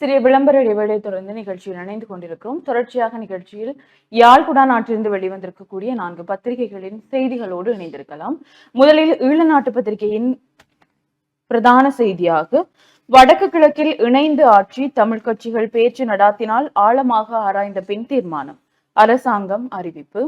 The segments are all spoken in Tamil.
சிறிய விளம்பர இடைவேளையை தொடர்ந்து நிகழ்ச்சியில் இணைந்து கொண்டிருக்கிறோம். தொடர்ச்சியாக நிகழ்ச்சியில் யாழ்குடா நாட்டிலிருந்து வெளிவந்திருக்கக்கூடிய நான்கு பத்திரிகைகளின் செய்திகளோடு இணைந்திருக்கலாம். முதலில் ஈழ நாட்டு பத்திரிகையின் பிரதான செய்தியாக வடக்கு கிழக்கில் இணைந்து ஆட்சி தமிழ் கட்சிகள் பேச்சு நடாத்தினால் ஆழமாக ஆராய்ந்த பின் தீர்மானம். அரசாங்கம் அறிவிப்பு.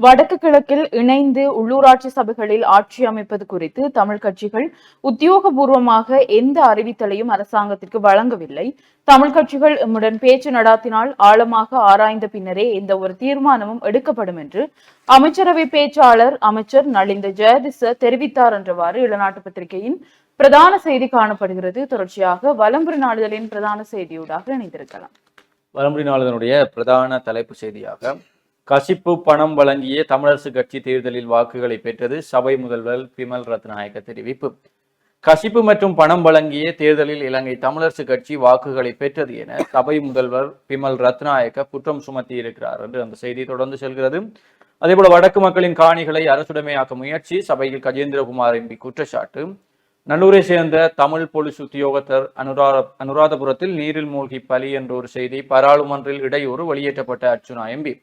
வடக்கு கிழக்கில் இணைந்து உள்ளூராட்சி சபைகளில் ஆட்சி அமைப்பது குறித்து தமிழ் கட்சிகள் உத்தியோகபூர்வமாக எந்த அறிவித்தலையும் அரசாங்கத்திற்கு வழங்கவில்லை. தமிழ் கட்சிகள் எம்முடன் பேச்சு நடாத்தினால் ஆழமாக ஆராய்ந்த பின்னரே எந்த ஒரு தீர்மானமும் எடுக்கப்படும் என்று அமைச்சரவை பேச்சாளர் அமைச்சர் நலிந்த ஜெயதிச தெரிவித்தார் என்றவாறு இளநாட்டு பத்திரிகையின் பிரதான செய்தி காணப்படுகிறது. தொடர்ச்சியாக வலம்புரி நாளிதழின் பிரதான செய்தியூடாக இணைந்திருக்கலாம். வலம்புரி நாளிதனுடைய பிரதான தலைப்பு செய்தியாக கசிப்பு பணம் வழங்கிய தமிழரசு கட்சி தேர்தலில் வாக்குகளை பெற்றது சபை முதல்வர் பிமல் ரத்நாயக்க தெரிவிப்பு. கசிப்பு மற்றும் பணம் வழங்கிய தேர்தலில் இலங்கை தமிழரசு கட்சி வாக்குகளை பெற்றது என சபை முதல்வர் பிமல் ரத்நாயக்க குற்றம் சுமத்தி இருக்கிறார் என்று அந்த செய்தி தொடர்ந்து செல்கிறது. அதேபோல வடக்கு மக்களின் காணிகளை அரசுடைமையாக்க முயற்சி சபையில் கஜேந்திரகுமார் எம்பி குற்றச்சாட்டு. நல்லூரை சேர்ந்த தமிழ் போலீஸ் உத்தியோகத்தர் அனுரா அனுராதபுரத்தில் நீரில் மூழ்கி பலி என்ற ஒரு செய்தி பாராளுமன்றில் இடையூறு வெளியேற்றப்பட்ட அர்ச்சுனா எம்பி.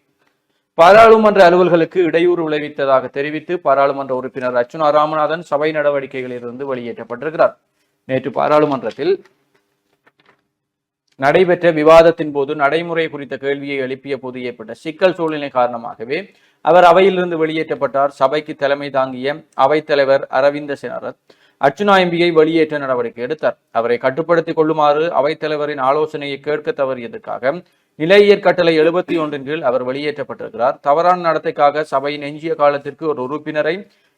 பாராளுமன்ற அலுவல்களுக்கு இடையூறு விளைவித்ததாக தெரிவித்து பாராளுமன்ற உறுப்பினர் அர்ச்சுனா ராமநாதன் சபை நடவடிக்கைகளிலிருந்து வெளியேற்றப்பட்டிருக்கிறார். நேற்று பாராளுமன்றத்தில் நடைபெற்ற விவாதத்தின் போது நடைமுறை குறித்த கேள்வியை எழுப்பிய போது ஏற்பட்ட சிக்கல் சூழ்நிலை காரணமாகவே அவர் அவையிலிருந்து வெளியேற்றப்பட்டார். சபைக்கு தலைமை தாங்கிய அவைத்தலைவர் அரவிந்த செனரத் அர்ச்சுனா எம்பியை வெளியேற்ற நடவடிக்கை எடுத்தார். அவரை கட்டுப்படுத்திக் கொள்ளுமாறு அவைத்தலைவரின் ஆலோசனையை கேட்க தவறியதற்காக நிலையியற் கட்டளை எழுபத்தி ஒன்றின் கீழ் அவர் வெளியேற்றப்பட்டிருக்கிறார். தவறான நடத்தைக்காக சபையின் எஞ்சிய காலத்திற்கு ஒரு உறுப்பினரை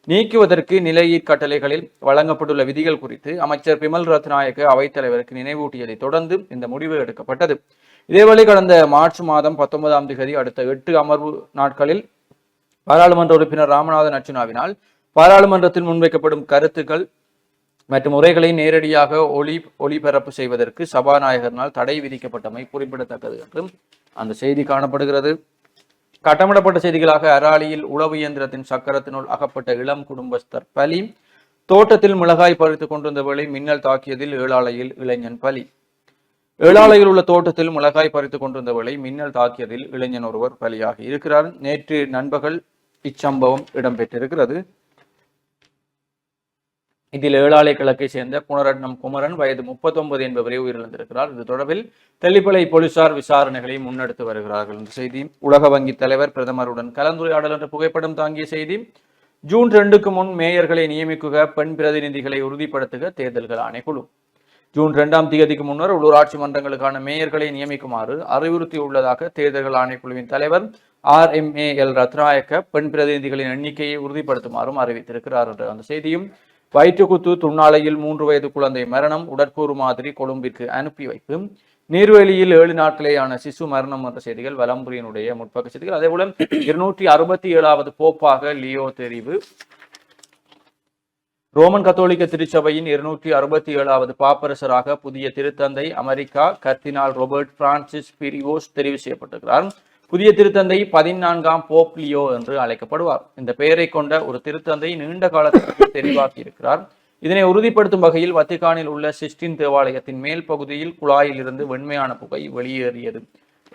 நீக்குவதற்கு நிலையீர் கட்டளைகளில் வழங்கப்பட்டுள்ள விதிகள் குறித்து அமைச்சர் பிமல் ரத்நாயக்க அவைத்தலைவருக்கு நினைவூட்டியதை தொடர்ந்து இந்த முடிவு எடுக்கப்பட்டது. இதேவேளை கடந்த மார்ச் மாதம் பத்தொன்பதாம் தேதி அடுத்த எட்டு அமர்வு நாட்களில் பாராளுமன்ற உறுப்பினர் ராமநாதன் அர்ச்சுனாவினால் பாராளுமன்றத்தில் முன்வைக்கப்படும் கருத்துக்கள் மற்றும் உரைகளை நேரடியாக ஒளி ஒளிபரப்பு செய்வதற்கு சபாநாயகரினால் தடை விதிக்கப்பட்டமை குறிப்பிடத்தக்கது என்றும் அந்த செய்தி காணப்படுகிறது. கட்டமிடப்பட்ட செய்திகளாக அராலியில் உளவு இயந்திரத்தின் சக்கரத்தினுள் அகப்பட்ட இளம் குடும்பஸ்தர் பலி தோட்டத்தில் மிளகாய் பறித்து கொண்டிருந்த வேளை மின்னல் தாக்கியதில் ஏழாலையில் இளைஞன் பலி. ஏழாலையில் உள்ள தோட்டத்தில் மிளகாய் பறித்துக் கொண்டிருந்த வேளை மின்னல் தாக்கியதில் இளைஞன் ஒருவர் பலியாகி இருக்கிறார். நேற்று நண்பகல் இச்சம்பவம் இடம்பெற்றிருக்கிறது. இதில் ஏழாலை கிழக்கை சேர்ந்த குணரட்னம் குமரன் வயது முப்பத்தொன்பது என்பவரை உயிரிழந்திருக்கிறார். இது தொடர்பில் தெல்லிப்பளை போலீசார் விசாரணைகளை முன்னெடுத்து வருகிறார்கள். என்ற செய்தி உலக வங்கி தலைவர் பிரதமருடன் கலந்துரையாடல் என்ற புகைப்படம் தாங்கிய செய்தி. ஜூன் ரெண்டுக்கு முன் மேயர்களை நியமிக்குக பெண் பிரதிநிதிகளை உறுதிப்படுத்துக தேர்தல்கள் ஆணைக்குழு. ஜூன் இரண்டாம் தேதிக்கு முன்னர் உள்ளூராட்சி மன்றங்களுக்கான மேயர்களை நியமிக்குமாறு அறிவுறுத்தியுள்ளதாக தேர்தல்கள் ஆணைக்குழுவின் தலைவர் R M A L Rathnayake பெண் பிரதிநிதிகளின் எண்ணிக்கையை உறுதிப்படுத்துமாறும் அறிவித்திருக்கிறார் என்ற அந்த செய்தியும் வயிற்றுக்குத்து துண்ணாலையில் மூன்று வயது குழந்தை மரணம் உடற்கூறு மாதிரி கொழும்பிற்கு அனுப்பி வைப்பு. நீர்வெளியில் ஏழு நாட்களேயான சிசு மரணம் என்ற செய்திகள் வலம்புரியனுடைய முற்பக்க செய்திகள். அதேபோல இருநூற்றி அறுபத்தி ஏழாவது போப்பாக லியோ தெரிவு. ரோமன் கத்தோலிக்க திருச்சபையின் இருநூற்றி அறுபத்தி ஏழாவது பாப்பரசராக புதிய திருத்தந்தை அமெரிக்கா கர்தினால் ரோபர்ட் பிரான்சிஸ் பிரிவோஸ் தெரிவு செய்யப்பட்டிருக்கிறார். புதிய திருத்தந்தை பதினான்காம் போப்லியோ என்று அழைக்கப்படுவார். இந்த பெயரை கொண்ட ஒரு திருத்தந்தை நீண்ட காலத்திற்கு தெரிவாக்கி இருக்கிறார். இதனை உறுதிப்படுத்தும் வகையில் வத்திகானில் உள்ள சிஸ்டின் தேவாலயத்தின் மேல் பகுதியில் குழாயில் இருந்து வெண்மையான புகை வெளியேறியது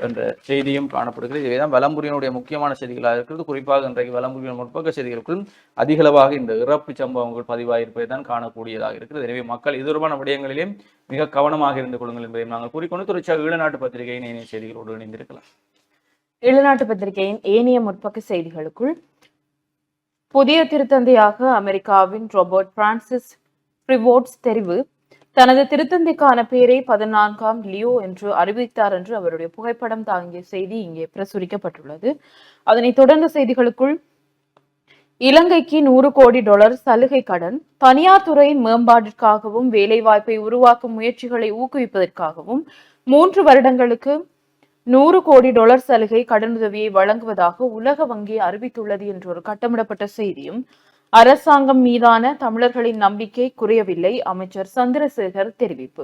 என்ற செய்தியும் காணப்படுகிறது. இதுதான் வலம்புரியனுடைய முக்கியமான செய்திகளாக இருக்கிறது. குறிப்பாக இன்றைக்கு வலம்புரியின் முற்பக்க செய்திகளுக்கும் அதிகளவாக இந்த இறப்பு சம்பவங்கள் பதிவாயிருப்பதை தான் காணக்கூடியதாக இருக்கிறது. எனவே மக்கள் இது தொடர்பான விடயங்களிலே மிக கவனமாக இருந்து கொள்ளுங்கள் என்பதை நாங்கள் கூறிக்கொண்டு தொடர்ச்சியாக ஈழநாட்டு பத்திரிகையின் இணைய செய்திகளோடு இணைந்திருக்கலாம். இளநாட்டு பத்திரிகையின் ஏனைய முற்பக்க செய்திகளுக்குள் புதிய திருத்தந்தையாக அமெரிக்காவின் ரோபர்ட் பிரான்சிஸ் பிரிவோட்ஸ் தெரிவு. தனது திருத்தந்தைக்கான பெயரை பதினான்காம் லியோ என்று அறிவித்தார் என்று அவருடைய புகைப்படம் தாங்கிய செய்தி இங்கே பிரசுரிக்கப்பட்டுள்ளது. அதனைத் தொடர்ந்த செய்திகளுக்குள் இலங்கைக்கு நூறு கோடி டாலர் சலுகை கடன் தனியார் துறை மேம்பாட்டிற்காகவும் வேலைவாய்ப்பை உருவாக்கும் முயற்சிகளை ஊக்குவிப்பதற்காகவும் மூன்று வருடங்களுக்கு நூறு கோடி டாலர் சலுகை கடனுதவியை வழங்குவதாக உலக வங்கி அறிவித்துள்ளது என்ற ஒரு கட்டமிடப்பட்ட செய்தியும் அரசாங்கம் மீதான தமிழர்களின் நம்பிக்கை குறையவில்லை அமைச்சர் சந்திரசேகர் தெரிவிப்பு.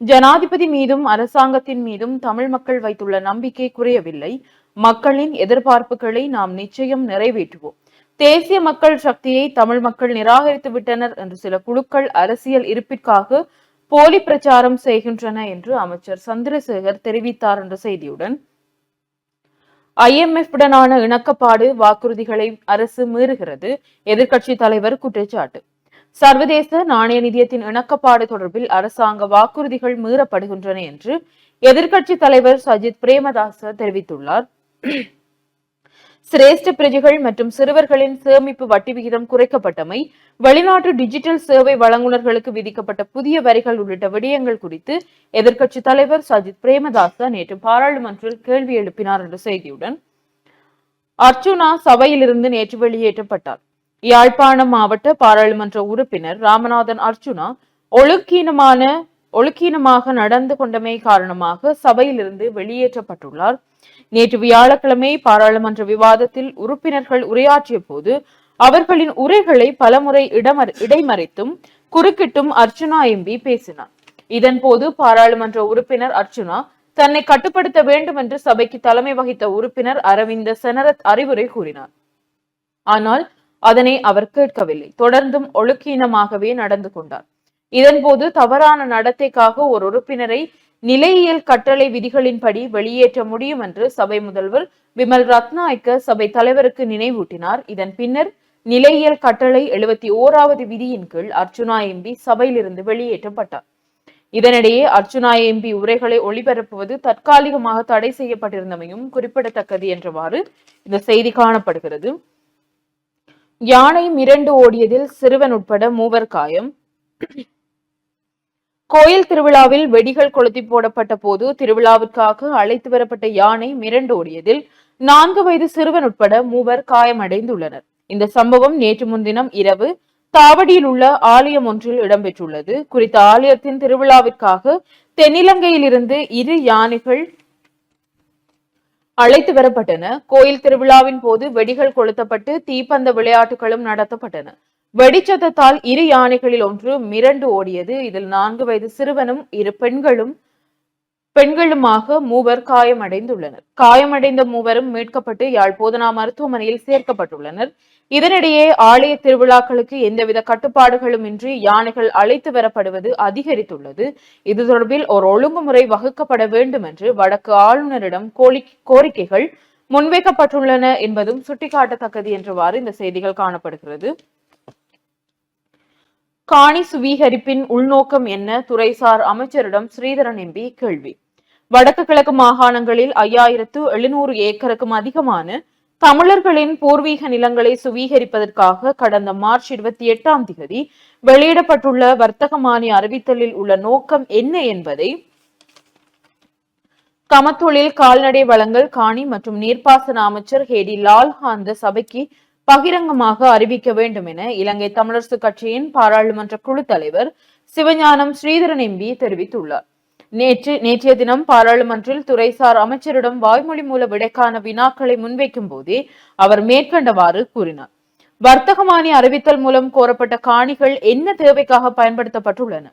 ஜனாதிபதி மீதும் அரசாங்கத்தின் மீதும் தமிழ் மக்கள் வைத்துள்ள நம்பிக்கை குறையவில்லை. மக்களின் எதிர்பார்ப்புகளை நாம் நிச்சயம் நிறைவேற்றுவோம். தேசிய மக்கள் சக்தியை தமிழ் மக்கள் நிராகரித்து விட்டனர் என்று சில குழுக்கள் அரசியல் இருப்பிற்காக போலி பிரச்சாரம் செய்கின்றன என்று அமைச்சர் சந்திரசேகர் தெரிவித்தார் என்ற செய்தியுடன் ஐஎம்எஃப் உடனான இணக்கப்பாடு வாக்குறுதிகளை அரசு மீறுகிறது எதிர்க்கட்சி தலைவர் குற்றச்சாட்டு. சர்வதேச நாணய நிதியத்தின் இணக்கப்பாடு தொடர்பில் அரசாங்க வாக்குறுதிகள் மீறப்படுகின்றன என்று எதிர்க்கட்சி தலைவர் சஜித் பிரேமதாச தெரிவித்துள்ளார். சிரேஷ்ட பிரஜைகள் மற்றும் சிறுவர்களின் சேமிப்பு வட்டி விகிதம் குறைக்கப்பட்டமை வெளிநாட்டு டிஜிட்டல் சேவை வழங்குனர்களுக்கு விதிக்கப்பட்ட புதிய வரிகள் உள்ளிட்ட விடயங்கள் குறித்து எதிர்க்கட்சி தலைவர் சஜித் பிரேமதாச நேற்று பாராளுமன்றில் கேள்வி எழுப்பினார் என்ற செய்தியுடன் அர்ச்சுனா சபையிலிருந்து நேற்று வெளியேற்றப்பட்டார். யாழ்ப்பாணம் மாவட்ட பாராளுமன்ற உறுப்பினர் ராமநாதன் அர்ச்சுனா ஒழுக்கீனமான ஒழுக்கீனமாக நடந்து கொண்டமை காரணமாக சபையிலிருந்து வெளியேற்றப்பட்டுள்ளார். நேற்று வியாழக்கிழமை பாராளுமன்ற விவாதத்தில் உறுப்பினர்கள் உரையாற்றிய போது அவர்களின் உரைகளை பலமுறை இடமற இடைமறித்தும் குறுக்கிட்டும் அர்ச்சுனா எம்பி பேசினார். இதன் போது பாராளுமன்ற உறுப்பினர் அர்ச்சுனா தன்னை கட்டுப்படுத்த வேண்டும் என்று சபைக்கு தலைமை வகித்த உறுப்பினர் அரவிந்த செனரத் அறிவுரை கூறினார். ஆனால் அதனை அவர் கேட்கவில்லை. தொடர்ந்தும் ஒழுக்கீனமாகவே நடந்து கொண்டார். இதன்போது தவறான நடத்தைக்காக ஒரு உறுப்பினரை நிலையியல் கட்டளை விதிகளின்படி வெளியேற்ற முடியும் என்று சபை முதல்வர் விமல் ரத்நாயக்க சபை தலைவருக்கு நினைவூட்டினார். இதன் பின்னர் நிலையியல் கட்டளை எழுபத்தி ஓராவது விதியின் கீழ் அர்ச்சுனா எம்பி சபையிலிருந்து வெளியேற்றப்பட்டார். இதனிடையே அர்ச்சுனா எம்பி உரைகளை ஒளிபரப்புவது தற்காலிகமாக தடை செய்யப்பட்டிருந்தமையும் குறிப்பிடத்தக்கது என்றவாறு இந்த செய்தி காணப்படுகிறது. யானை மிரண்டு ஓடியதில் சிறுவன் உட்பட மூவர் காயம். கோயில் திருவிழாவில் வெடிகள் கொளுத்தி போடப்பட்ட போது திருவிழாவிற்காக அழைத்து வரப்பட்ட யானை மிரண்டு ஓடியதில் நான்கு வயது சிறுவன் உட்பட மூவர் காயமடைந்துள்ளனர். இந்த சம்பவம் நேற்று முன்தினம் இரவு தாவடியில் உள்ள ஆலயம் ஒன்றில் இடம்பெற்றுள்ளது. குறித்த ஆலயத்தின் திருவிழாவிற்காக தென்னிலங்கையிலிருந்து இரு யானைகள் அழைத்து வரப்பட்டன. கோயில் திருவிழாவின் போது வெடிகள் கொளுத்தப்பட்டு தீப்பந்த விளையாட்டுகளும் நடத்தப்பட்டன. வெடிச்சதத்தால் இரு யானைகளில் ஒன்று மிரண்டு ஓடியது. இதில் நான்கு வயது சிறுவனும் இரு பெண்களும் பெண்களுமாக மூவர் காயமடைந்துள்ளனர். காயமடைந்த மூவரும் மீட்கப்பட்டு யாழ் போதனா மருத்துவமனையில் சேர்க்கப்பட்டுள்ளனர். இதனிடையே ஆலய திருவிழாக்களுக்கு எந்தவித கட்டுப்பாடுகளும் இன்றி யானைகள் அழைத்து வரப்படுவது அதிகரித்துள்ளது. இது தொடர்பில் ஒரு ஒழுங்குமுறை வகுக்கப்பட வேண்டும் என்று வடக்கு ஆளுநரிடம் கோரி கோரிக்கைகள் முன்வைக்கப்பட்டுள்ளன என்பதும் சுட்டிக்காட்டத்தக்கது என்றவாறு இந்த செய்திகள் காணப்படுகிறது. காணி சுவீகரிப்பின் உள்நோக்கம் என்ன? துறைசார் அமைச்சரிடம் ஸ்ரீதரன் எம்பி கேள்வி. வடக்கு கிழக்கு மாகாணங்களில் ஐயாயிரத்து எழுநூறு ஏக்கருக்கும் அதிகமான தமிழர்களின் பூர்வீக நிலங்களை சுவீகரிப்பதற்காக கடந்த மார்ச் இருபத்தி எட்டாம் தேதி வெளியிடப்பட்டுள்ள வர்த்தக மானிய அறிவித்தலில் உள்ள நோக்கம் என்ன என்பதை கமத்தொழில் கால்நடை வளங்கள் காணி மற்றும் நீர்ப்பாசன அமைச்சர் ஹேடி லால் அந்த சபைக்கு பகிரங்கமாக அறிவிக்க வேண்டும் என இலங்கை தமிழரசு கட்சியின் பாராளுமன்ற குழு தலைவர் சிவஞானம் ஸ்ரீதரன் எம்பி தெரிவித்துள்ளார். நேற்று நேற்றைய தினம் பாராளுமன்றில் துறைசார் அமைச்சரிடம் வாய்மொழி மூல விடைக்கான வினாக்களை முன்வைக்கும் போதே அவர் மேற்கண்டவாறு கூறினார். வர்த்தகமானி அறிவித்தல் மூலம் கோரப்பட்ட காணிகள் என்ன தேவைக்காக பயன்படுத்தப்பட்டுள்ளன?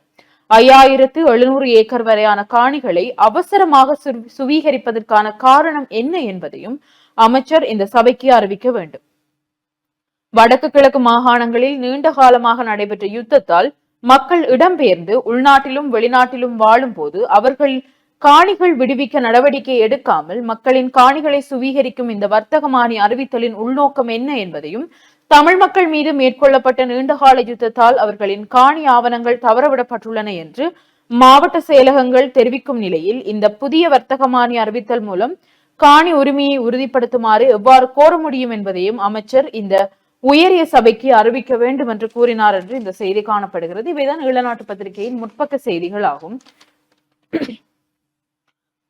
ஐயாயிரத்து எழுநூறு ஏக்கர் வரையான காணிகளை அவசரமாக சு- சுவீகரிப்பதற்கான காரணம் என்ன என்பதையும் அமைச்சர் இந்த சபைக்கு அறிவிக்க வேண்டும். வடக்கு கிழக்கு மாகாணங்களில் நீண்ட காலமாக நடைபெற்ற யுத்தத்தால் மக்கள் இடம்பெயர்ந்து உள்நாட்டிலும் வெளிநாட்டிலும் வாழும் போது அவர்கள் காணிகள் விடுவிக்க நடவடிக்கை எடுக்காமல் மக்களின் காணிகளை சுவீகரிக்கும் இந்த வர்த்தகமானி அறிவித்தலின் உள்நோக்கம் என்ன என்பதையும் தமிழ் மக்கள் மீது மேற்கொள்ளப்பட்ட நீண்டகால யுத்தத்தால் அவர்களின் காணி ஆவணங்கள் தவறவிடப்பட்டுள்ளன என்று மாவட்ட செயலகங்கள் தெரிவிக்கும் நிலையில் இந்த புதிய வர்த்தகமானி அறிவித்தல் மூலம் காணி உரிமையை உறுதிப்படுத்துமாறு எவ்வாறு கோர முடியும் என்பதையும் அமைச்சர் இந்த உயரிய சபைக்கு அறிவிக்க வேண்டும் என்று கூறினார் என்று இந்த செய்தி காணப்படுகிறது. இவைதான் ஈழநாட்டு பத்திரிகையின் முற்பக்க செய்திகள் ஆகும்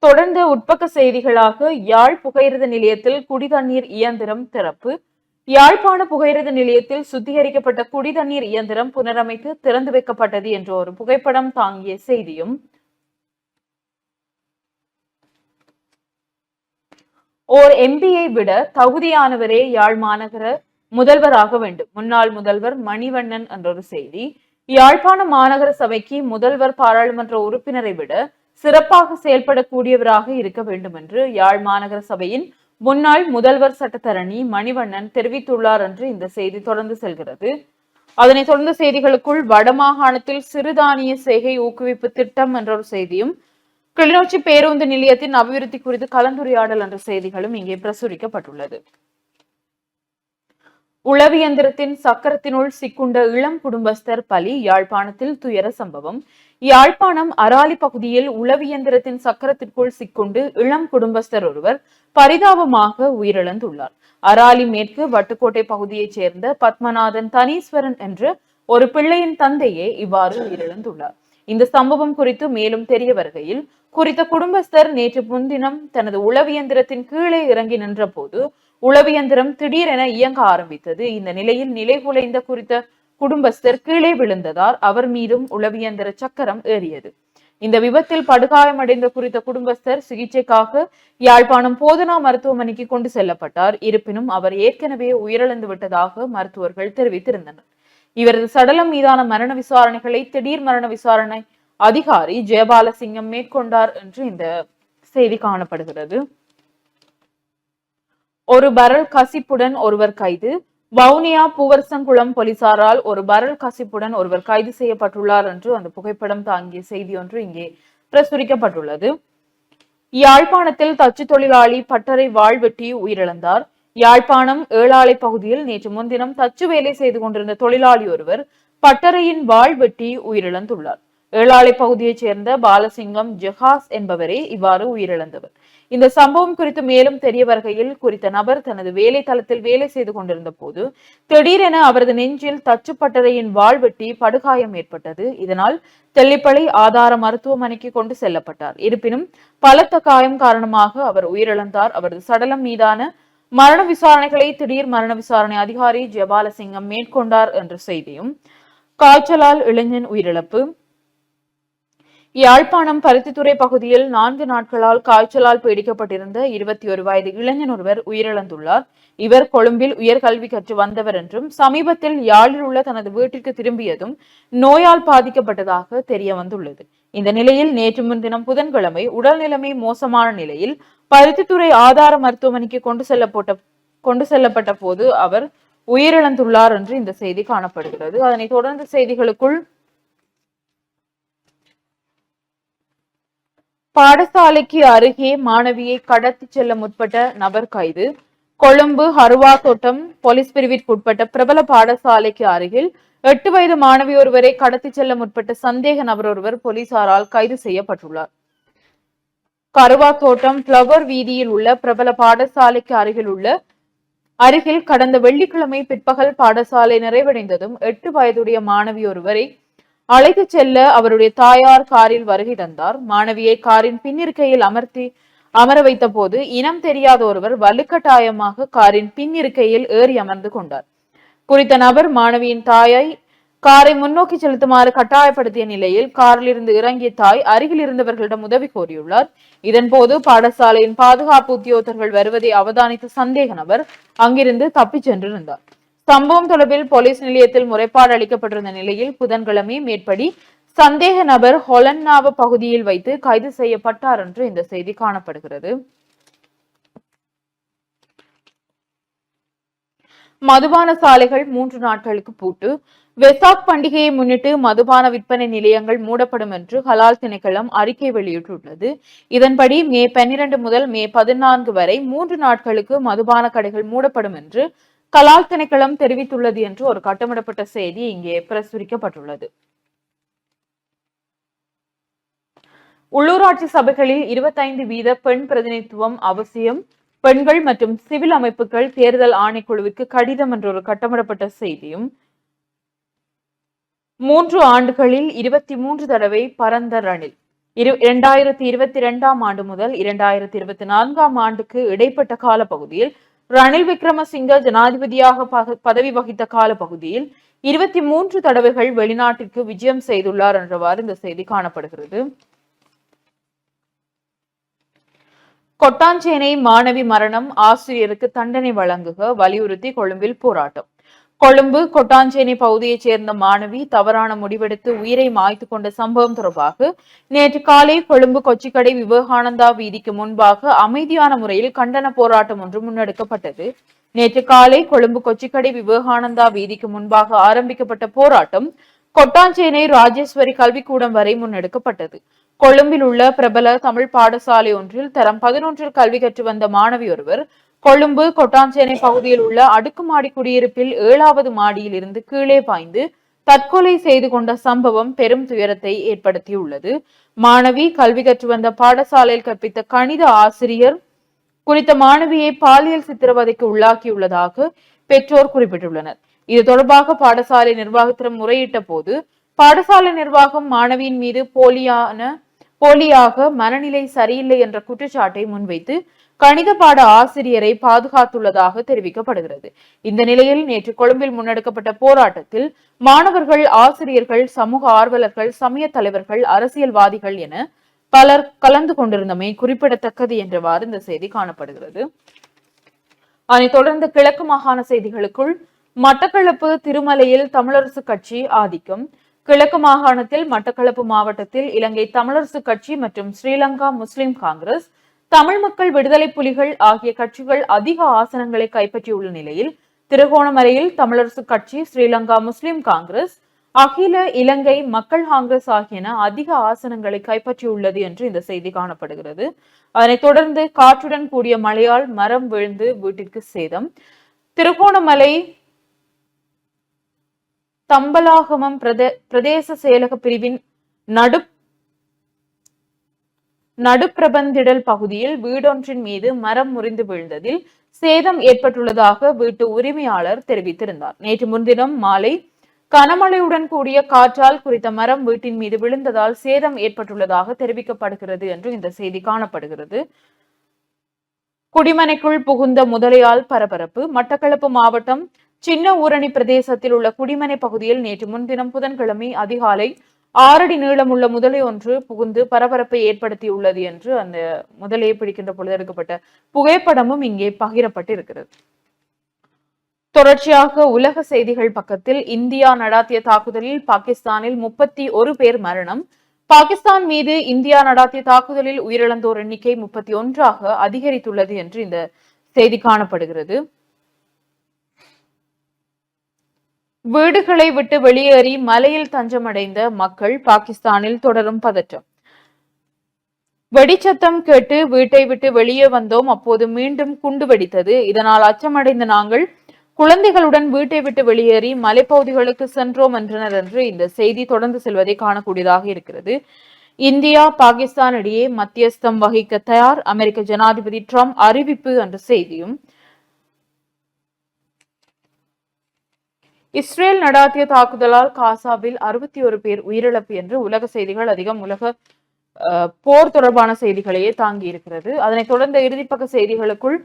தொடர்ந்து உட்பக்க செய்திகளாக யாழ் புகையிரத நிலையத்தில் குடிதண்ணீர் இயந்திரம் திறப்பு. யாழ்ப்பாண புகையிரத நிலையத்தில் சுத்திகரிக்கப்பட்ட குடிதண்ணீர் இயந்திரம் புனரமைத்து திறந்து வைக்கப்பட்டது என்ற ஒரு புகைப்படம் தாங்கிய செய்தியும் ஓர் எம்பியை விட தகுதியானவரே யாழ் மாநகர முதல்வராக வேண்டும். முன்னாள் முதல்வர் மணிவண்ணன் என்ற ஒரு செய்தி யாழ்ப்பாண மாநகர சபைக்கு முதல்வர் பாராளுமன்ற உறுப்பினரை விட சிறப்பாக செயல்படக்கூடியவராக இருக்க வேண்டும் என்று யாழ் மாநகர சபையின் முன்னாள் முதல்வர் சட்டத்தரணி மணிவண்ணன் தெரிவித்துள்ளார் என்று இந்த செய்தி தொடர்ந்து செல்கிறது. அதனைத் தொடர்ந்து செய்திகளுக்குள் வடமாகாணத்தில் சிறுதானிய செய்கை ஊக்குவிப்பு திட்டம் என்ற ஒரு செய்தியும் கிளிநொச்சி பேருந்து நிலையத்தின் அபிவிருத்தி குறித்து கலந்துரையாடல் என்ற செய்திகளும் இங்கே பிரசுரிக்கப்பட்டுள்ளது. உளவியந்திரத்தின் சக்கரத்தினுள் சிக்குண்ட இளம் குடும்பஸ்தர் பலி யாழ்ப்பாணத்தில் துயர சம்பவம். யாழ்ப்பாணம் அராலி பகுதியில் உளவியந்திரத்தின் சக்கரத்திற்குள் சிக்குண்டு இளம் குடும்பஸ்தர் ஒருவர் பரிதாபமாக உயிரிழந்துள்ளார். அராலி மேற்கு வட்டுக்கோட்டை பகுதியைச் சேர்ந்த பத்மநாதன் தனீஸ்வரன் என்ற ஒரு பிள்ளையின் தந்தையே இவ்வாறு உயிரிழந்துள்ளார். இந்த சம்பவம் குறித்து மேலும் தெரிய வருகையில் குறித்த குடும்பஸ்தர் நேற்று முன்தினம் தனது உளவியந்திரத்தின் கீழே இறங்கி நின்ற போது உளவியந்திரம் திடீரென இயங்க ஆரம்பித்தது. இந்த நிலையில் நிலைகுலைந்த குறித்த குடும்பஸ்தர் கீழே விழுந்ததால் அவர் மீதும் உளவியந்திர சக்கரம் ஏறியது. இந்த விபத்தில் படுகாயமடைந்த குறித்த குடும்பஸ்தர் சிகிச்சைக்காக யாழ்ப்பாணம் போதனா மருத்துவமனைக்கு கொண்டு செல்லப்பட்டார். இருப்பினும் அவர் ஏற்கனவே உயிரிழந்து விட்டதாக மருத்துவர்கள் தெரிவித்திருந்தனர். இவரது சடலம் மீதான மரண விசாரணைகளை திடீர் மரண விசாரணை அதிகாரி ஜெயபாலசிங்கம் மேற்கொண்டார் என்று இந்த செய்தி காணப்படுகிறது. ஒரு பரல் கசிப்புடன் ஒருவர் கைது. வவுனியா பூவரசங்குளம் போலீசாரால் ஒரு பரல் கசிப்புடன் ஒருவர் கைது செய்யப்பட்டுள்ளார் என்று அந்த புகைப்படம் தாங்கிய செய்தி ஒன்று இங்கே பிரசுரிக்கப்பட்டுள்ளது. யாழ்ப்பாணத்தில் தச்சு தொழிலாளி பட்டறை வாழ்வெட்டி உயிரிழந்தார். யாழ்ப்பாணம் ஏழாலை பகுதியில் நேற்று முன்தினம் தச்சு வேலை செய்து கொண்டிருந்த தொழிலாளி ஒருவர் பட்டறையின் வாழ்வெட்டி உயிரிழந்துள்ளார். ஏழாலை பகுதியைச் சேர்ந்த பாலசிங்கம் ஜெஹாஸ் என்பவரே இவ்வாறு உயிரிழந்தவர். இந்த சம்பவம் குறித்து மேலும் தெரிய வருகையில் குறித்த நபர் தனது வேலை தளத்தில் வேலை செய்து கொண்டிருந்த போது திடீரென அவரது நெஞ்சில் தச்சுப்பட்டறையின் வாழ்வெட்டி படுகாயம் ஏற்பட்டது. இதனால் தெல்லிப்பளை ஆதார மருத்துவமனைக்கு கொண்டு செல்லப்பட்டார். இருப்பினும் பலத்த காயம் காரணமாக அவர் உயிரிழந்தார். அவரது சடலம் மீதான மரண விசாரணைகளை திடீர் மரண விசாரணை அதிகாரி ஜெபாலசிங்கம் மேற்கொண்டார் என்ற செய்தியும் காய்ச்சலால் இளைஞன் உயிரிழப்பு யாழ்ப்பாணம் பருத்தித்துறை பகுதியில் நான்கு நாட்களால் காய்ச்சலால் பீடிக்கப்பட்டிருந்த இருபத்தி ஒரு வயது இளைஞன் ஒருவர் உயிரிழந்துள்ளார். இவர் கொழும்பில் உயர்கல்வி கற்று வந்தவர் என்றும் சமீபத்தில் யாழில் உள்ள தனது வீட்டிற்கு திரும்பியதும் நோயால் பாதிக்கப்பட்டதாக தெரிய வந்துள்ளது. இந்த நிலையில் நேற்று முன்தினம் புதன்கிழமை உடல் நிலைமை மோசமான நிலையில் பருத்தித்துறை ஆதார மருத்துவமனைக்கு கொண்டு செல்லப்பட்ட கொண்டு செல்லப்பட்ட போது அவர் உயிரிழந்துள்ளார் என்று இந்த செய்தி காணப்படுகிறது. அதனை தொடர்ந்து செய்திகளுக்குள் பாடசாலைக்கு அருகே மாணவியை கடத்தி செல்ல முற்பட்ட நபர் கைது. கொழும்பு ஹருவா தோட்டம் போலீஸ் பிரிவிற்குட்பட்ட பிரபல பாடசாலைக்கு அருகில் எட்டு வயது மாணவி ஒருவரை கடத்தி செல்ல முற்பட்ட சந்தேக நபர் ஒருவர் போலீசாரால் கைது செய்யப்பட்டுள்ளார். கருவா தோட்டம் பிளவர் வீதியில் உள்ள பிரபல பாடசாலைக்கு அருகில் உள்ள அருகில் கடந்த வெள்ளிக்கிழமை பிற்பகல் பாடசாலை நிறைவடைந்ததும் எட்டு வயதுடைய மாணவி ஒருவரை அழைத்து செல்ல அவருடைய தாயார் காரில் வருகை தந்தார். மாணவியை காரின் பின்னிருக்கையில் அமர்த்தி அமர வைத்த போது இனம் தெரியாத ஒருவர் வலுக்கட்டாயமாக காரின் பின்னிருக்கையில் ஏறி அமர்ந்து கொண்டார். குறித்த நபர் மாணவியின் தாயை காரை முன்னோக்கி செலுத்துமாறு கட்டாயப்படுத்திய நிலையில் காரில் இருந்து இறங்கிய தாய் அருகில் இருந்தவர்களிடம் உதவி கோரியுள்ளார். இதன்போது பாடசாலையின் பாதுகாப்பு உத்தியோகத்தர்கள் வருவதை அவதானித்த சந்தேக நபர் அங்கிருந்து தப்பிச் சென்றிருந்தார். சம்பவம் தொடர்பில் போலீஸ் நிலையத்தில் முறைப்பாடு அளிக்கப்பட்டிருந்த நிலையில் புதன்கிழமை மேற்படி சந்தேக நபர் ஹொலன்னாவ பகுதியில் வைத்து கைது செய்யப்பட்டார் என்று இந்த செய்தி காணப்படுகிறது. மதுபான சாலைகள் மூன்று நாட்களுக்கு பூட்டு வெசாக் பண்டிகையை முன்னிட்டு மதுபான விற்பனை நிலையங்கள் மூடப்படும் என்று ஹலால் திணைக்களம் அறிக்கை வெளியிட்டுள்ளது. இதன்படி மே பன்னிரண்டு முதல் மே பதினான்கு வரை மூன்று நாட்களுக்கு மதுபான கடைகள் மூடப்படும் என்று கலால் திணைக்களம் தெரிவித்துள்ளது என்று ஒரு கட்டமிடப்பட்ட செய்தி இங்கே பிரசுரிக்கப்பட்டுள்ளது. உள்ளூராட்சி சபைகளில் இருபத்தைந்து வீத பெண் பிரதிநிதித்துவம் அவசியம். பெண்கள் மற்றும் சிவில் அமைப்புகள் தேர்தல் ஆணைக்குழுவிற்கு கடிதம் என்ற ஒரு கட்டமிடப்பட்ட செய்தியும். மூன்று ஆண்டுகளில் இருபத்தி மூன்று தடவை பரந்த ரணில். இரு இரண்டாயிரத்தி இருபத்தி இரண்டாம் ஆண்டு முதல் இரண்டாயிரத்தி இருபத்தி நான்காம் ஆண்டுக்கு இடைப்பட்ட காலப்பகுதியில் ரணில் விக்ரமசிங்க ஜனாதிபதியாக பக- பதவி வகித்த காலப்பகுதியில் இருபத்தி மூன்று தடவைகள் வெளிநாட்டிற்கு விஜயம் செய்துள்ளார் என்றவாறு இந்த செய்தி காணப்படுகிறது. கொட்டாஞ்சேனை மாணவி மரணம் ஆசிரியருக்கு தண்டனை வழங்குக வலியுறுத்தி கொழும்பில் போராட்டம். கொழும்பு கொட்டாஞ்சேனி பகுதியைச் சேர்ந்த மாணவி தவறான முடிவெடுத்து உயிரை மாய்த்து கொண்ட சம்பவம் தொடர்பாக நேற்று காலை கொழும்பு கொச்சிக்கடை விவேகானந்தா வீதிக்கு முன்பாக அமைதியான முறையில் கண்டன போராட்டம் ஒன்று முன்னெடுக்கப்பட்டது. நேற்று காலை கொழும்பு கொச்சிக்கடை விவேகானந்தா வீதிக்கு முன்பாக ஆரம்பிக்கப்பட்ட போராட்டம் கொட்டாஞ்சேனை ராஜேஸ்வரி கல்விக்கூடம் வரை முன்னெடுக்கப்பட்டது. கொழும்பில் உள்ள பிரபல தமிழ் பாடசாலை ஒன்றில் தரம் பதினொன்றில் கல்வி கற்று வந்த மாணவி ஒருவர் கொழும்பு கொட்டாஞ்சேனை பகுதியில் உள்ள அடுக்குமாடி குடியிருப்பில் ஏழாவது மாடியில் இருந்து கீழே பாய்ந்து தற்கொலை செய்து கொண்ட சம்பவம் பெரும் துயரத்தை ஏற்படுத்தியுள்ளது. மாணவி கல்வி கற்று வந்த பாடசாலையில் கற்பித்த கணித ஆசிரியர் குறித்த மாணவியை பாலியல் சித்திரவதைக்கு உள்ளாக்கியுள்ளதாக பெற்றோர் குறிப்பிட்டுள்ளனர். இது தொடர்பாக பாடசாலை நிர்வாகத்திடம் முறையிட்ட போது பாடசாலை நிர்வாகம் மாணவியின் மீது போலியான போலியாக மனநிலை சரியில்லை என்ற குற்றச்சாட்டை முன்வைத்து கணித பாட ஆசிரியரை பாதுகாத்துள்ளதாக தெரிவிக்கப்படுகிறது. இந்த நிலையில் நேற்று கொழும்பில் முன்னெடுக்கப்பட்ட போராட்டத்தில் மாணவர்கள் ஆசிரியர்கள் சமூக ஆர்வலர்கள் சமய தலைவர்கள் அரசியல்வாதிகள் என பலர் கலந்து கொண்டிருந்தமை குறிப்பிடத்தக்கது என்றவாறு இந்த செய்தி காணப்படுகிறது. அதனைத் தொடர்ந்து கிழக்கு மாகாண செய்திகளுக்குள் மட்டக்களப்பு திருமலையில் தமிழரசு கட்சி ஆதிக்கம். கிழக்கு மாகாணத்தில் மட்டக்களப்பு மாவட்டத்தில் இலங்கை தமிழரசு கட்சி மற்றும் ஸ்ரீலங்கா முஸ்லிம் காங்கிரஸ் தமிழ் மக்கள் விடுதலை புலிகள் ஆகிய கட்சிகள் அதிக ஆசனங்களை கைப்பற்றியுள்ள நிலையில் திருகோணமலையில் தமிழரசு கட்சி ஸ்ரீலங்கா முஸ்லிம் காங்கிரஸ் அகில இலங்கை மக்கள் காங்கிரஸ் ஆகியன அதிக ஆசனங்களை கைப்பற்றியுள்ளது என்று இந்த செய்தி காணப்படுகிறது. அதனைத் தொடர்ந்து காற்றுடன் கூடிய மழையால் மரம் விழுந்து வீட்டிற்கு சேதம். திருகோணமலை தம்பலாகமம் பிரதே பிரதேச செயலக பிரிவின் நடு நடுப்பிரபந்திடல் பகுதியில் வீடொன்றின் மீது மரம் முறிந்து விழுந்ததில் சேதம் ஏற்பட்டுள்ளதாக வீட்டு உரிமையாளர் தெரிவித்திருந்தார். நேற்று முன்தினம் மாலை கனமழையுடன் கூடிய காற்றால் குறித்த மரம் வீட்டின் மீது விழுந்ததால் சேதம் ஏற்பட்டுள்ளதாக தெரிவிக்கப்படுகிறது என்று இந்த செய்தி காணப்படுகிறது. குடிமனைக்குள் புகுந்த முதலையால் பரபரப்பு. மட்டக்களப்பு மாவட்டம் சின்ன ஊரணி பிரதேசத்தில் உள்ள குடிமனை பகுதியில் நேற்று முன்தினம் புதன்கிழமை அதிகாலை ஆறடி நீளமுள்ள முதலை ஒன்று புகுந்து பரபரப்பை ஏற்படுத்தியுள்ளது என்று அந்த முதலையை பிடிக்கின்ற பொழுது எடுக்கப்பட்ட புகைப்படமும் இங்கே பகிரப்பட்டு இருக்கிறது தொடர்ச்சியாக உலக செய்திகள் பக்கத்தில் இந்தியா நடாத்திய தாக்குதலில் பாகிஸ்தானில் முப்பத்தி ஒரு பேர் மரணம். பாகிஸ்தான் மீது இந்தியா நடாத்திய தாக்குதலில் உயிரிழந்தோர் எண்ணிக்கை முப்பத்தி ஒன்றாக அதிகரித்துள்ளது என்று இந்த செய்தி காணப்படுகிறது. வீடுகளை விட்டு வெளியேறி மலையில் தஞ்சமடைந்த மக்கள் பாகிஸ்தானில் தொடரும் பதற்றம். வெடிச்சத்தம் கேட்டு வீட்டை விட்டு வெளியே வந்தோம். அப்போது மீண்டும் குண்டு வெடித்தது. இதனால் அச்சமடைந்த நாங்கள் குழந்தைகளுடன் வீட்டை விட்டு வெளியேறி மலைப்பகுதிகளுக்கு சென்றோம் என்றனர் என்று இந்த செய்தி தொடர்ந்து செல்வதை காணக்கூடியதாக இருக்கிறது. இந்தியா பாகிஸ்தான் இடையே மத்தியஸ்தம் வகிக்க தயார். அமெரிக்க ஜனாதிபதி ட்ரம்ப் அறிவிப்பு என்ற செய்தியும் இஸ்ரேல் நடாத்திய தாக்குதலால் காசாவில் அறுபத்தி ஒரு பேர் உயிரிழப்பு என்று உலக செய்திகள் அதிகம் உலக அஹ், போர் தொடர்பான செய்திகளையே தாங்கி இருக்கிறது. அதனைத் தொடர்ந்த இறுதிப்பக்க செய்திகளுக்குள்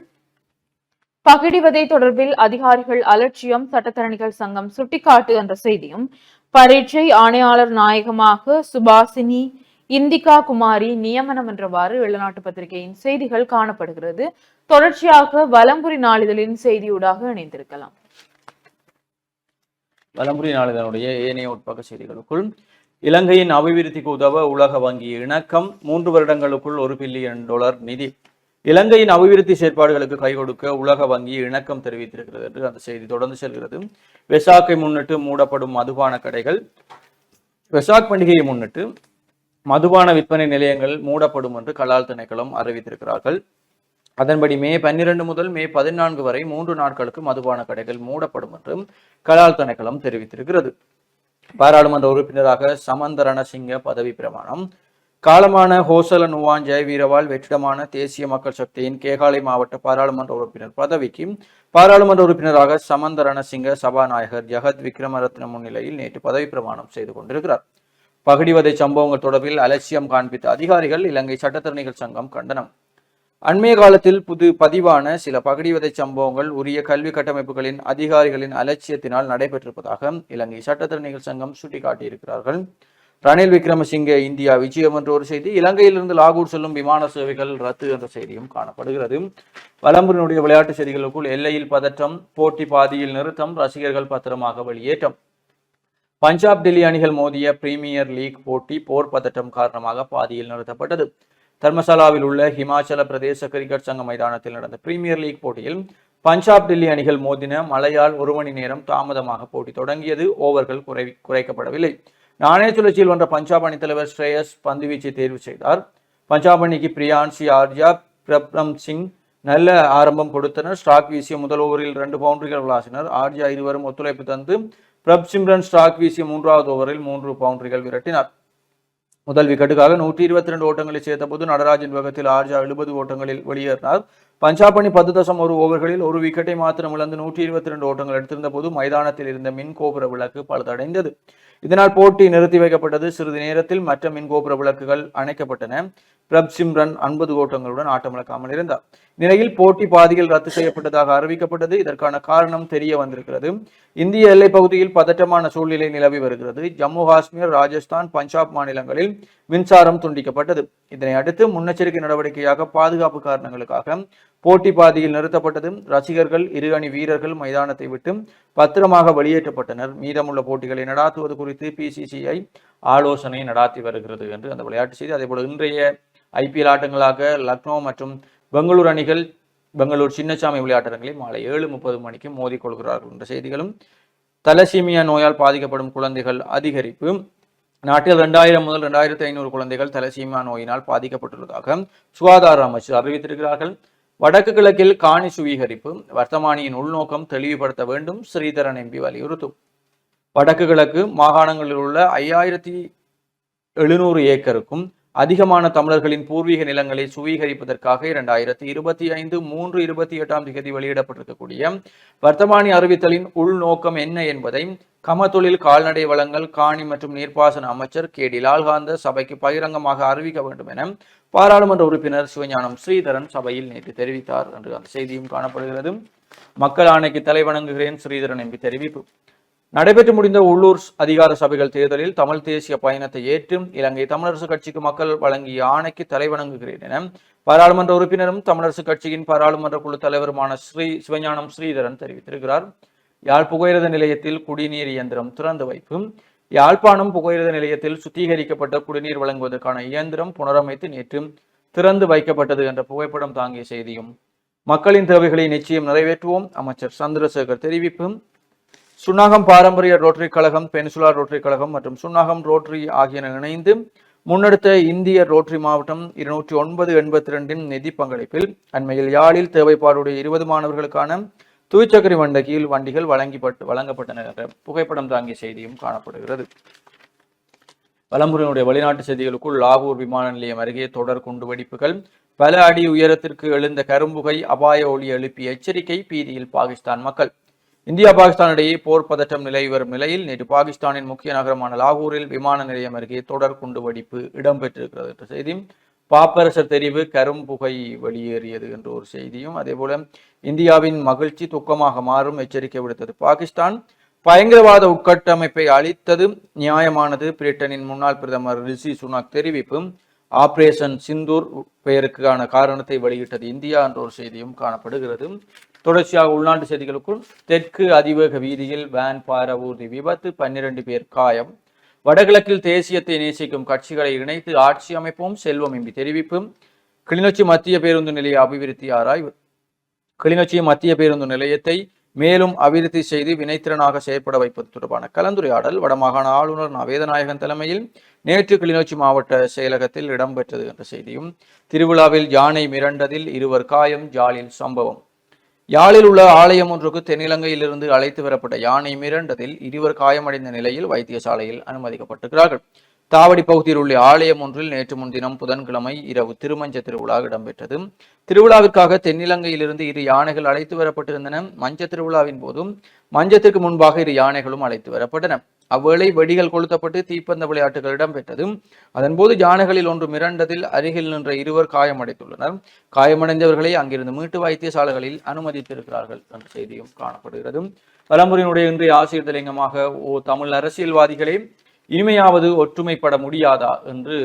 பகிடிவதை தொடர்பில் அதிகாரிகள் அலட்சியம் சட்டத்தரணிகள் சங்கம் சுட்டிக்காட்டு என்ற செய்தியும் பரீட்சை ஆணையாளர் நாயகமாக சுபாசினி இந்திகா குமாரி நியமனம் என்றவாறு வெளிநாட்டு பத்திரிகையின் செய்திகள் காணப்படுகிறது. தொடர்ச்சியாக வலம்புரி நாளிதழின் செய்தியூடாக இணைந்திருக்கலாம். வலம்புரி நாளிதனுடைய ஏனைய உட்பக்க செய்திகளுக்குள் இலங்கையின் அபிவிருத்திக்கு உதவ உலக வங்கி இணக்கம் மூன்று வருடங்களுக்குள் ஒரு பில்லியன் டாலர் நிதி. இலங்கையின் அபிவிருத்தி செயற்பாடுகளுக்கு கை கொடுக்க உலக வங்கி இணக்கம் தெரிவித்திருக்கிறது என்று அந்த செய்தி தொடர்ந்து செல்கிறது. வெசாக்கை முன்னிட்டு மூடப்படும் மதுபான கடைகள். வெசாக் பண்டிகையை முன்னிட்டு மதுபான விற்பனை நிலையங்கள் மூடப்படும் என்று கலால் திணைக்களம் அறிவித்திருக்கிறார்கள். அதன்படி மே பன்னிரண்டு முதல் மே பதினான்கு வரை மூன்று நாட்களுக்கு மதுபான கடைகள் மூடப்படும் என்றும் கலால் திணைக்களம் தெரிவித்திருக்கிறது. பாராளுமன்ற உறுப்பினராக சமந்தரண சிங்க பதவி பிரமாணம். காலமான ஹோசல நுவான் ஜெயவீரவால் வெற்றிடமான தேசிய மக்கள் சக்தியின் கேகாலை மாவட்ட பாராளுமன்ற உறுப்பினர் பதவிக்கு பாராளுமன்ற உறுப்பினராக சமந்தரண சிங்க சபாநாயகர் ஜெகத் விக்ரமரத்ன முன்னிலையில் நேற்று பதவி பிரமாணம் செய்து கொண்டிருக்கிறார். பகடிவதை சம்பவங்கள் தொடர்பில் அலட்சியம் காண்பித்த அதிகாரிகள் இலங்கை சட்டத்தரணிகள் சங்கம் கண்டனம். அண்மைய காலத்தில் புது பதிவான சில பகடிவதை சம்பவங்கள் உரிய கல்வி கட்டமைப்புகளின் அதிகாரிகளின் அலட்சியத்தினால் நடைபெற்றிருப்பதாக இலங்கை சட்டத்தரணிகள் சங்கம் சுட்டிக்காட்டியிருக்கிறார்கள். ரணில் விக்ரமசிங்கே இந்தியா விஜயம் என்ற ஒரு செய்தி இலங்கையிலிருந்து லாகூர் செல்லும் விமான சேவைகள் ரத்து என்ற செய்தியும் காணப்படுகிறது. வலம்புரினுடைய விளையாட்டு செய்திகளுக்குள் எல்லையில் பதற்றம் போட்டி பாதியில் நிறுத்தம் ரசிகர்கள் பத்திரமாக வெளியேற்றம். பஞ்சாப் டெல்லி அணிகள் மோதிய பிரீமியர் லீக் போட்டி போர் பதற்றம் காரணமாக பாதியில் நிறுத்தப்பட்டது. தர்மசாலாவில் உள்ள ஹிமாச்சல பிரதேச கிரிக்கெட் சங்க மைதானத்தில் நடந்த பிரீமியர் லீக் போட்டியில் பஞ்சாப் டெல்லி அணிகள் மோதின மழையால் ஒரு மணி நேரம் தாமதமாக போட்டி தொடங்கியது. ஓவர்கள் குறை குறைக்கப்படவில்லை. நாணய சுழற்சியில் வென்ற பஞ்சாப் அணி தலைவர் ஸ்ரேயஸ் பந்துவீச்சை தேர்வு செய்தார். பஞ்சாப் அணிக்கு பிரியான்சி ஆர்யா பிரப்ரம் சிங் நல்ல ஆரம்பம் கொடுத்தனர். ஸ்டாக் வீசிய முதல் ஓவரில் ரெண்டு பவுண்டரிகள் விளாசினர். ஆர்யா இருவரும் ஒத்துழைப்பு தந்து பிரப் சிம்ரன் ஸ்டாக் வீசிய மூன்றாவது ஓவரில் மூன்று பவுண்டரிகள் விரட்டினார். முதல் விக்கெட்டுக்காக நூற்றி இருபத்தி ரெண்டு ஓட்டங்களை சேர்த்த போது நடராஜன் வேகத்தில் ஆர்ஜா எழுபது ஓட்டங்களில் வெளியேறினார். பஞ்சாப் அணி பத்து தசம் ஒரு ஓவர்களில் ஒரு விக்கெட்டை மாத்திரம் இழந்து நூற்றி இருபத்தி ரெண்டு ஓட்டங்கள் எடுத்திருந்த போது மைதானத்தில் இருந்த மின் கோபுர விளக்கு பழுதடைந்தது. இதனால் போட்டி நிறுத்தி வைக்கப்பட்டது. சிறிது நேரத்தில் மற்ற மின் கோபுர விளக்குகள் அணைக்கப்பட்டன. பிரப் சிம்ரன் ஐம்பது ஓட்டங்களுடன் ஆட்டமிழக்காமல் இருந்தார். நிலையில் போட்டி பாதியில் ரத்து செய்யப்பட்டதாக அறிவிக்கப்பட்டது. இதற்கான காரணம் தெரிய வந்திருக்கிறது. இந்திய எல்லைப் பகுதியில் பதற்றமான சூழ்நிலை நிலவி வருகிறது. ஜம்மு காஷ்மீர் ராஜஸ்தான் பஞ்சாப் மாநிலங்களில் மின்சாரம் துண்டிக்கப்பட்டது. இதனை அடுத்து முன்னெச்சரிக்கை நடவடிக்கையாக பாதுகாப்பு காரணங்களுக்காக போட்டி பாதியில் நிறுத்தப்பட்டது ரசிகர்கள் இரு அணி வீரர்கள் மைதானத்தை விட்டு பத்திரமாக வெளியேற்றப்பட்டனர். மீதமுள்ள போட்டிகளை நடாத்துவது குறித்து பிசிசிஐ ஆலோசனை நடாத்தி வருகிறது என்று அந்த விளையாட்டு செய்தி. அதேபோல இன்றைய ஐபிஎல் ஆட்டங்களாக லக்னோ மற்றும் பெங்களூர் அணிகள் பெங்களூர் சின்னசாமி விளையாட்டரங்களை மாலை ஏழு முப்பது மணிக்கு மோதிக்கொள்கிறார்கள் என்ற செய்திகளும் தலசீமியா நோயால் பாதிக்கப்படும் குழந்தைகள் அதிகரிப்பு நாட்டில் ரெண்டாயிரம் முதல் ரெண்டாயிரத்தி ஐநூறு குழந்தைகள் தலசீமியா நோயினால் பாதிக்கப்பட்டுள்ளதாக சுகாதார அமைச்சர் அறிவித்திருக்கிறார்கள். வடக்கு கிழக்கில் காணி சுவீகரிப்பு வர்த்தமானியின் உள்நோக்கம் தெளிவுபடுத்த வேண்டும் ஸ்ரீதரன் எம்பி வலியுறுத்தும். வடக்கு கிழக்கு மாகாணங்களில் உள்ள ஐயாயிரத்தி எழுநூறு ஏக்கருக்கும் அதிகமான தமிழர்களின் பூர்வீக நிலங்களை சுவீகரிப்பதற்காக இரண்டாயிரத்தி இருபத்தி ஐந்து மூன்று இருபத்தி எட்டாம் திகதி வெளியிடப்பட்டிருக்கக்கூடிய வர்த்தமானி அறிவித்தலின் உள்நோக்கம் என்ன என்பதை கமத்தொழில் கால்நடை வளங்கள் காணி மற்றும் நீர்ப்பாசன அமைச்சர் கே டி லால்காந்த சபைக்கு பகிரங்கமாக அறிவிக்க வேண்டும் என பாராளுமன்ற உறுப்பினர் சிவஞானம் ஸ்ரீதரன் சபையில் நேற்று தெரிவித்தார் என்று அந்த செய்தியும் காணப்படுகிறது. மக்கள் ஆணைக்கு தலைவணங்குகிறேன் ஸ்ரீதரன் எம்பி தெரிவிப்பு. நடைபெற்று முடிந்த உள்ளூர் அதிகார சபைகள் தேர்தலில் தமிழ் தேசிய பயணத்தை ஏற்று இலங்கை தமிழரசு கட்சிக்கு மக்கள் வழங்கிய ஆணைக்கு தலைவணங்குகிறேன் என பாராளுமன்ற உறுப்பினரும் தமிழரசு கட்சியின் பாராளுமன்ற குழு தலைவருமான ஸ்ரீ சிவஞானம் ஸ்ரீதரன் தெரிவித்திருக்கிறார். யாழ் புகையிரத நிலையத்தில் குடிநீர் இயந்திரம் திறந்து வைப்பு. யாழ்ப்பாணம் புகையிரத நிலையத்தில் சுத்திகரிக்கப்பட்ட குடிநீர் வழங்குவதற்கான இயந்திரம் புனரமைத்து நேற்று திறந்து வைக்கப்பட்டது என்ற புகைப்படம் தாங்கிய செய்தியும் மக்களின் தேவைகளை நிச்சயம் நிறைவேற்றுவோம். அமைச்சர் சந்திரசேகர் தெரிவிப்பு. சுன்னாகம் பாரம்பரிய ரோட்டரி கழகம் பென்சுலா ரோட்டரி கழகம் மற்றும் சுன்னாகம் ரோட்டரி ஆகியன இணைந்து முன்னெடுத்த இந்திய ரோட்டரி மாவட்டம் இருநூற்றி ஒன்பது எண்பத்தி ரெண்டின் நிதி பங்களிப்பில் அண்மையில் யாழில் தேவைப்பாடுடைய இருபது மாணவர்களுக்கான துவிச்சக்கரி வண்டகியில் வண்டிகள் வழங்கிப்பட்டு வழங்கப்பட்டன என்ற புகைப்படம் தாங்கிய செய்தியும் காணப்படுகிறது. வலம்புரியினுடைய வெளிநாட்டு செய்திகளுக்குள் லாகூர் விமான நிலையம் அருகே தொடர் குண்டுவெடிப்புகள் பல அடி உயரத்திற்கு எழுந்த கரும்புகை அபாய ஒளி எழுப்பிய எச்சரிக்கை பீதியில் பாகிஸ்தான் மக்கள். இந்தியா பாகிஸ்தான் இடையே போர் பதற்றம் நிலவி வரும் நிலையில் நேற்று பாகிஸ்தானின் முக்கிய நகரமான லாகூரில் விமான நிலையம் அருகே தொடர் குண்டு வெடிப்பு இடம்பெற்றிருக்கிறது என்ற செய்தியும் பாப்பரசர் தெரிவு கரும்புகை வெளியேறியது என்ற ஒரு செய்தியும் அதேபோல இந்தியாவின் மகிழ்ச்சி துக்கமாக மாறும் எச்சரிக்கை விடுத்தது. பாகிஸ்தான் பயங்கரவாத உட்கட்டமைப்பை அளித்தது நியாயமானது. பிரிட்டனின் முன்னாள் பிரதமர் ரிஷி சுனாக் தெரிவிப்பும் ஆபரேஷன் சிந்தூர் பெயருக்கான காரணத்தை வெளியிட்டது இந்தியா என்ற ஒரு செய்தியும் காணப்படுகிறது. தொடர்ச்சியாக உள்நாட்டு செய்திகளுக்குள் தெற்கு அதிவேக வீதியில் வேன் பார ஊர்தி விபத்து பன்னிரண்டு பேர் காயம். வடகிழக்கில் தேசியத்தை நேசிக்கும் கட்சிகளை இணைத்து ஆட்சி அமைப்போம் செல்வம் எம்பி தெரிவிப்பும். கிளிநொச்சி மத்திய பேருந்து நிலைய அபிவிருத்தி ஆராய்வு. கிளிநொச்சி மத்திய பேருந்து நிலையத்தை மேலும் அபிவிருத்தி செய்து வினைத்திறனாக செயற்பட வைப்பது தொடர்பான கலந்துரையாடல் வடமாகாண ஆளுநர் ந. வேதநாயகன் தலைமையில் நேற்று கிளிநொச்சி மாவட்ட செயலகத்தில் இடம்பெற்றது என்ற செய்தியும் திருவிழாவில் யானை மிரண்டதில் இருவர் காயம் ஜாலில் சம்பவம். யாழில் உள்ள ஆலயம் ஒன்றுக்கு தென்னிலங்கையிலிருந்து அழைத்து வரப்பட்ட யானை மிரண்டதில் இருவர் காயமடைந்த நிலையில் வைத்தியசாலையில் அனுமதிக்கப்பட்டிருக்கிறார்கள். தாவடி பகுதியில் உள்ள ஆலயம் ஒன்றில் நேற்று முன்தினம் புதன்கிழமை இரவு திருமஞ்ச திருவிழா இடம்பெற்றது. திருவிழாவிற்காக தென்னிலங்கையிலிருந்து இரு யானைகள் அழைத்து வரப்பட்டிருந்தன. மஞ்ச திருவிழாவின் போதும் மஞ்சத்திற்கு முன்பாக இரு யானைகளும் அழைத்து வரப்பட்டன. அவ்வேளை வெடிகள் கொளுத்தப்பட்டு தீப்பந்த விளையாட்டுகள் இடம்பெற்றது. அதன்போது யானைகளில் ஒன்று மிரண்டதில் அருகில் நின்ற இருவர் காயமடைந்துள்ளனர். காயமடைந்தவர்களை அங்கிருந்து மீட்டு வைத்தியசாலைகளில் அனுமதித்திருக்கிறார்கள் என்ற செய்தியும் காணப்படுகிறது. பலமுறையினுடைய இன்றைய ஆசிரியர் ஓ தமிழ் அரசியல்வாதிகளே இனிமையாவது ஒற்றுமைப்பட முடியாதா என்று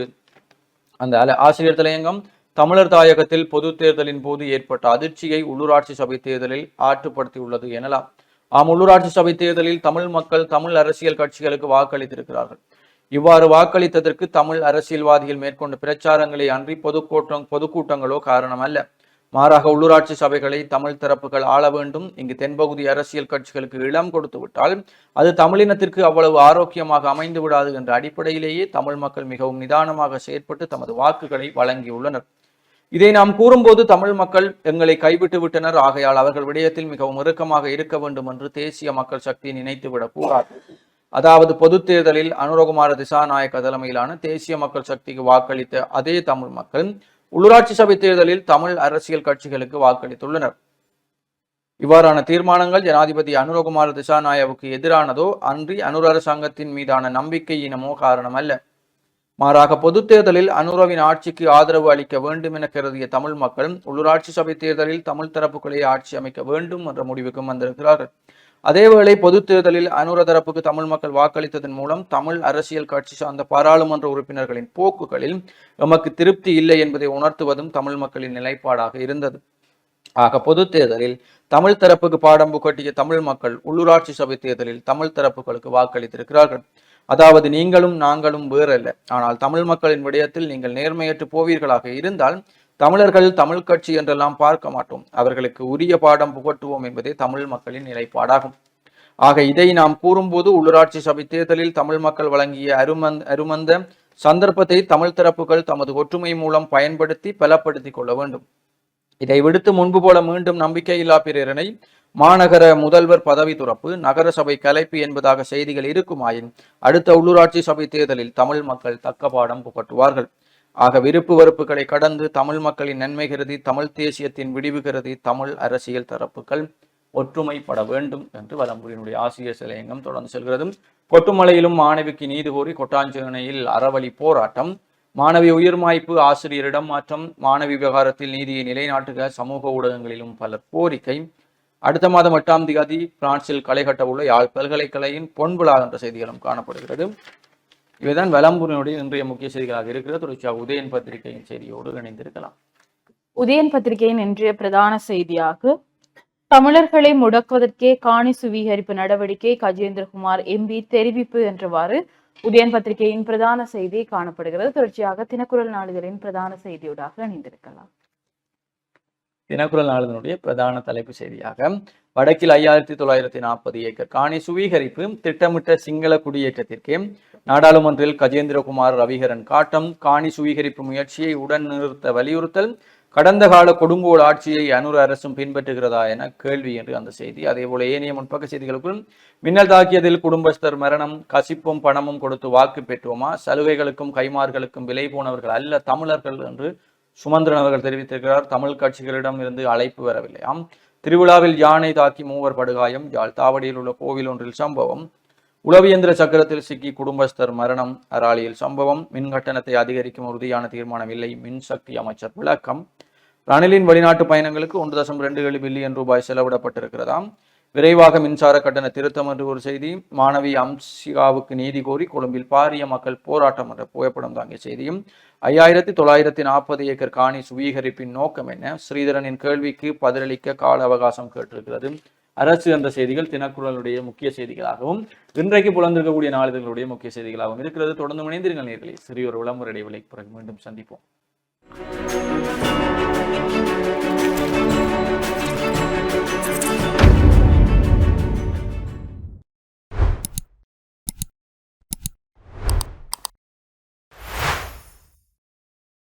அந்த ஆசிரியர் தலையங்கம் தமிழர் தாயகத்தில் பொது தேர்தலின் போது ஏற்பட்ட அதிர்ச்சியை உள்ளூராட்சி சபை தேர்தலில் ஆற்றுப்படுத்தியுள்ளது எனலாம். ஆம் உள்ளூராட்சி சபை தேர்தலில் தமிழ் மக்கள் தமிழ் அரசியல் கட்சிகளுக்கு வாக்களித்திருக்கிறார்கள். இவ்வாறு வாக்களித்ததற்கு தமிழ் அரசியல்வாதிகள் மேற்கொண்ட பிரச்சாரங்களை அன்றி பொதுக்கூட்டம் பொதுக்கூட்டங்களோ காரணம் அல்ல மாறாக உள்ளூராட்சி சபைகளை தமிழ் தரப்புகள் ஆள வேண்டும். இங்கு தென்பகுதி அரசியல் கட்சிகளுக்கு இளம் கொடுத்து விட்டால் அது தமிழினத்திற்கு அவ்வளவு ஆரோக்கியமாக அமைந்து விடாது என்ற அடிப்படையிலேயே தமிழ் மக்கள் மிகவும் நிதானமாக செயற்பட்டு தமது வாக்குகளை வழங்கியுள்ளனர். இதை நாம் கூறும்போது தமிழ் மக்கள் எங்களை கைவிட்டு விட்டனர். ஆகையால் அவர்கள் விடயத்தில் மிகவும் இறுக்கமாக இருக்க வேண்டும் என்று தேசிய மக்கள் சக்தி நினைத்துவிடக் கூடாது. அதாவது பொது தேர்தலில் அனுரகுமார திசாநாயக்க தலைமையிலான தேசிய மக்கள் சக்திக்கு வாக்களித்த அதே தமிழ் மக்கள் உள்ளூராட்சி சபை தேர்தலில் தமிழ் அரசியல் கட்சிகளுக்கு வாக்களித்துள்ளனர். இவ்வாறான தீர்மானங்கள் ஜனாதிபதி அனுரகுமார திசாநாயவுக்கு எதிரானதோ அன்றி அனுர அரசாங்கத்தின் மீதான நம்பிக்கையினமோ காரணம் அல்ல மாறாக பொதுத் தேர்தலில் அனுரவின் ஆட்சிக்கு ஆதரவு அளிக்க வேண்டும் என கருதிய தமிழ் மக்கள் உள்ளூராட்சி சபை தேர்தலில் தமிழ் தரப்புகளே ஆட்சி அமைக்க வேண்டும் என்ற முடிவுக்கும் வந்திருக்கிறார்கள். அதேவேளை பொதுத் தேர்தலில் அனுர தரப்புக்கு தமிழ் மக்கள் வாக்களித்ததன் மூலம் தமிழ் அரசியல் கட்சி சார்ந்த பாராளுமன்ற உறுப்பினர்களின் போக்குகளில் எமக்கு திருப்தி இல்லை என்பதை உணர்த்துவதும் தமிழ் மக்களின் நிலைப்பாடாக இருந்தது. ஆக பொதுத் தேர்தலில் தமிழ் தரப்புக்கு பாடம் புகட்டிய தமிழ் மக்கள் உள்ளூராட்சி சபை தேர்தலில் தமிழ் தரப்புகளுக்கு வாக்களித்திருக்கிறார்கள். அதாவது நீங்களும் நாங்களும் வேறல்ல. ஆனால் தமிழ் மக்களின் விடயத்தில் நீங்கள் நேர்மையற்று போவீர்களாக இருந்தால் தமிழர்கள் தமிழ் கட்சி என்றெல்லாம் பார்க்க மாட்டோம். அவர்களுக்கு உரிய பாடம் புகட்டுவோம் என்பதே தமிழ் மக்களின் நிலைப்பாடாகும். ஆக இதை நாம் கூறும்போது உள்ளூராட்சி சபை தேர்தலில் தமிழ் மக்கள் வழங்கிய அருமந்த அருமந்த சந்தர்ப்பத்தை தமிழ் தரப்புகள் தமது ஒற்றுமை மூலம் பயன்படுத்தி பலப்படுத்திக் கொள்ள வேண்டும். இதை விடுத்து முன்பு போல மீண்டும் நம்பிக்கையில்லா பிறரனை மாநகர முதல்வர் பதவி துறப்பு நகரசபை கலைப்பு என்பதாக செய்திகள் இருக்குமாயின் அடுத்த உள்ளூராட்சி சபை தேர்தலில் தமிழ் மக்கள் தக்க பாடம் புகட்டுவார்கள். ஆக விருப்பு வெறுப்புகளை கடந்து தமிழ் மக்களின் நன்மை கருதி தமிழ் தேசியத்தின் விடிவு கருதி தமிழ் அரசியல் தரப்புகள் ஒற்றுமைப்பட வேண்டும் என்று வலம்புரியினுடைய ஆசிரியர் சிலையங்கம் தொடர்ந்து செல்கிறது. கொட்டுமலையிலும் மாணவிக்கு நீதி கோரி கொட்டாஞ்சேனையில் அறவழி போராட்டம். மாணவி உயிர்மாய்ப்பு ஆசிரியரிடம் மாற்றம். மாணவி விவகாரத்தில் நீதியை நிலைநாட்டுக சமூக ஊடகங்களிலும் பலர் கோரிக்கை. அடுத்த மாதம் எட்டாம் தேதி பிரான்சில் களை கட்டவுள்ள யாழ் பல்கலைக்கழகின் பொன்விழா என்ற செய்திகளும் காணப்படுகிறது. இவைதான் வலம்புரினுடைய இன்றைய முக்கிய செய்திகளாக இருக்கிறது. தொடர்ச்சியாக உதயன் பத்திரிகையின் செய்தியோடு இணைந்திருக்கலாம். உதயன் பத்திரிகையின் இன்றைய பிரதான செய்தியாக தமிழர்களை முடக்குவதற்கே காணி சுவீகரிப்பு நடவடிக்கை கஜேந்திரகுமார் எம்பி தெரிவிப்பு என்றவாறு உதயன் பத்திரிகையின் பிரதான செய்தி காணப்படுகிறது. தொடர்ச்சியாக தினக்குரல் நாளிதழின் பிரதான செய்தியோடாக இணைந்திருக்கலாம். தினக்குரல் நாளிதனுடைய பிரதான தலைப்பு செய்தியாக வடக்கில் ஐயாயிரத்தி தொள்ளாயிரத்தி நாற்பது ஏக்கர் காணி சுவீகரிப்பு திட்டமிட்ட சிங்கள குடியேற்றத்திற்கு நாடாளுமன்றில் கஜேந்திரகுமார் ரவிகரன் காட்டம் காணி சுவீகரிப்பு முயற்சியை உடன் நிறுத்த வலியுறுத்தல் கடந்த கால கொடுங்கோல் ஆட்சியை அனுர அரசும் பின்பற்றுகிறதா என கேள்வி என்று அந்த செய்தி. அதே போல ஏனைய முன்பக்க செய்திகளுக்குள் மின்னல் தாக்கியதில் குடும்பஸ்தர் மரணம் கசிப்பும் பணமும் கொடுத்து வாக்கு பெற்றோமா? சலுகைகளுக்கும் கைமார்களுக்கும் விலை போனவர்கள் அல்ல தமிழர்கள் என்று சுமந்திரன் அவர்கள் தெரிவித்திருக்கிறார் தமிழ் கட்சிகளிடம் இருந்து அழைப்பு வரவில்லையாம் திருவிழாவில் யானை தாக்கி மூவர் படுகாயம் யாழ் தாவடியில் உள்ள கோவில் ஒன்றில் சம்பவம் உளவியந்திர சக்கரத்தில் சிக்கி குடும்பஸ்தர் மரணம் அராலியில் சம்பவம் மின் கட்டணத்தை அதிகரிக்கும் உறுதியான தீர்மானம் இல்லை மின்சக்தி அமைச்சர் விளக்கம். ரணிலின் வெளிநாட்டு பயணங்களுக்கு ஒன்று தசம் ரெண்டு ஏழு பில்லியன் ரூபாய் செலவிடப்பட்டிருக்கிறதாம். விரைவாக மின்சார கட்டண திருத்தம் என்று ஒரு செய்தி மாணவி அம்சிகாவுக்கு நீதி கோரி கொழும்பில் பாரிய மக்கள் போராட்டம் என்ற புகைப்படம் தாங்கிய செய்தியும் ஐயாயிரத்தி தொள்ளாயிரத்தி நாற்பது ஏக்கர் காணி சுவீகரிப்பின் நோக்கம் என்ன? ஸ்ரீதரனின் கேள்விக்கு பதிலளிக்க கால அவகாசம் கேட்டிருக்கிறது. அரசு என்ற செய்திகள் தினக்குரலுடைய முக்கிய செய்திகளாகவும் இன்றைக்கு புலந்திருக்கக்கூடிய நாளிதழ்களுடைய முக்கிய செய்திகளாகவும் இருக்கிறது. தொடர்ந்து இணைந்திருங்கள் நேர்களை. சிறிய ஒரு விளம்பர இடைவெளி பிறகு மீண்டும் சந்திப்போம்.